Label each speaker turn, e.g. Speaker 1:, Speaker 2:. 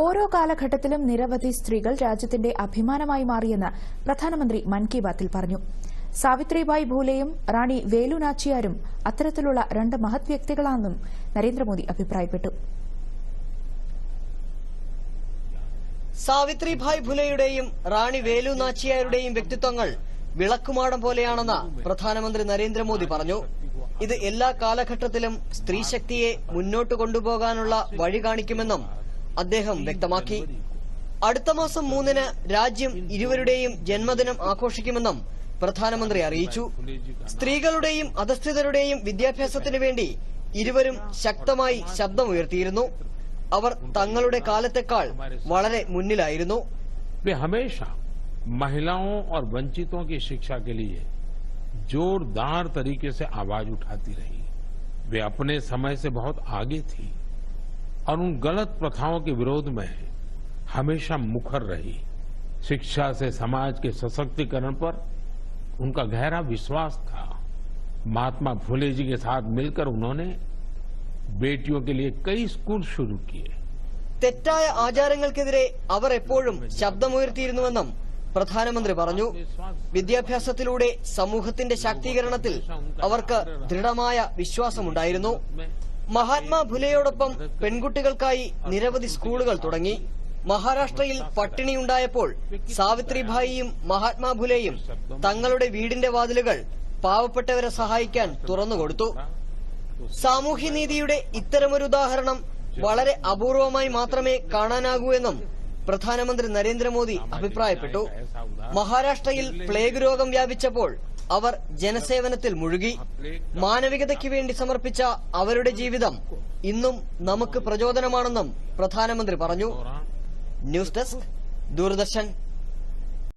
Speaker 1: ഓരോ കാലഘട്ടത്തിലും നിരവധി സ്ത്രീകൾ രാജ്യത്തിന്റെ അഭിമാനമായി മാറിയെന്ന് പ്രധാനമന്ത്രി മൻ കി ബാത്തിൽ പറഞ്ഞു. സാവിത്രിബായി ഭൂലെയും റാണി വേലു നാച്ചിയാരും അത്തരത്തിലുള്ള രണ്ട് മഹത് വ്യക്തികളാണെന്നും നരേന്ദ്രമോദി അഭിപ്രായപ്പെട്ടു.
Speaker 2: സാവിത്രിഭായ് ഭുലയുടെയും റാണി വേലു നാച്ചിയാരുടെയും വ്യക്തിത്വങ്ങൾ വിളക്കുമാടം പോലെയാണെന്ന് പ്രധാനമന്ത്രി നരേന്ദ്രമോദി പറഞ്ഞു. ഇത് എല്ലാ കാലഘട്ടത്തിലും സ്ത്രീശക്തിയെ മുന്നോട്ട് കൊണ്ടുപോകാനുള്ള വഴി കാണിക്കുമെന്നും അദ്ദേഹം വ്യക്തമാക്കി അടുത്ത മാസം മൂന്നിന് രാജ്യം ഇരുവരുടെയും ജന്മദിനം ആഘോഷിക്കുമെന്നും പ്രധാനമന്ത്രി അറിയിച്ചു സ്ത്രീകളുടെയും അധസ്ഥിതരുടെയും വിദ്യാഭ്യാസത്തിനു വേണ്ടി ഇരുവരും ശക്തമായി ശബ്ദമുയർത്തിയിരുന്നു അവർ തങ്ങളുടെ കാലത്തെക്കാൾ വളരെ മുന്നിലായിരുന്നു
Speaker 3: वे हमेशा महिलाओं और वंचितों की शिक्षा के लिए जोरदार तरीके से आवाज उठाती रही वे अपने समय से बहुत आगे थी और उन गलत प्रथाओं के विरोध में हमेशा मुखर रही शिक्षा से समाज के सशक्तिकरण पर उनका गहरा विश्वास था महात्मा फुले जी के साथ मिलकर उन्होंने बेटियों के लिए कई स्कूल शुरू किए
Speaker 2: തെറ്റായ ആചാരങ്ങൾക്കെതിരെ അവർ എപ്പോഴും ശബ്ദമുയർത്തിയിരുന്നുവെന്നും പ്രധാനമന്ത്രി പറഞ്ഞു വിദ്യാഭ്യാസത്തിലൂടെ സമൂഹത്തിന്റെ ശാക്തീകരണത്തിൽ അവർക്ക് ദൃഢമായ വിശ്വാസമുണ്ടായിരുന്നു മഹാത്മാ ഫുലെയോടൊപ്പം പെൺകുട്ടികൾക്കായി നിരവധി സ്കൂളുകൾ തുടങ്ങി. മഹാരാഷ്ട്രയിൽ പട്ടിണിയുണ്ടായപ്പോൾ സാവിത്രിഭായിയും മഹാത്മാ ഫുലെയും തങ്ങളുടെ വീടിന്റെ വാതിലുകൾ പാവപ്പെട്ടവരെ സഹായിക്കാൻ തുറന്നുകൊടുത്തു സാമൂഹ്യനീതിയുടെ ഇത്തരമൊരു ഉദാഹരണം വളരെ അപൂർവമായി മാത്രമേ കാണാനാകൂ എന്നും പ്രധാനമന്ത്രി നരേന്ദ്രമോദി അഭിപ്രായപ്പെട്ടു. മഹാരാഷ്ട്രയിൽ പ്ലേഗ് രോഗം വ്യാപിച്ചപ്പോൾ അവർ ജനസേവനത്തിൽ മുഴുകി. മാനവികതയ്ക്ക് വേണ്ടി സമർപ്പിച്ച അവരുടെ ജീവിതം ഇന്നും നമുക്ക് പ്രചോദനമാണെന്നും പ്രധാനമന്ത്രി പറഞ്ഞു. News desk Doordarshan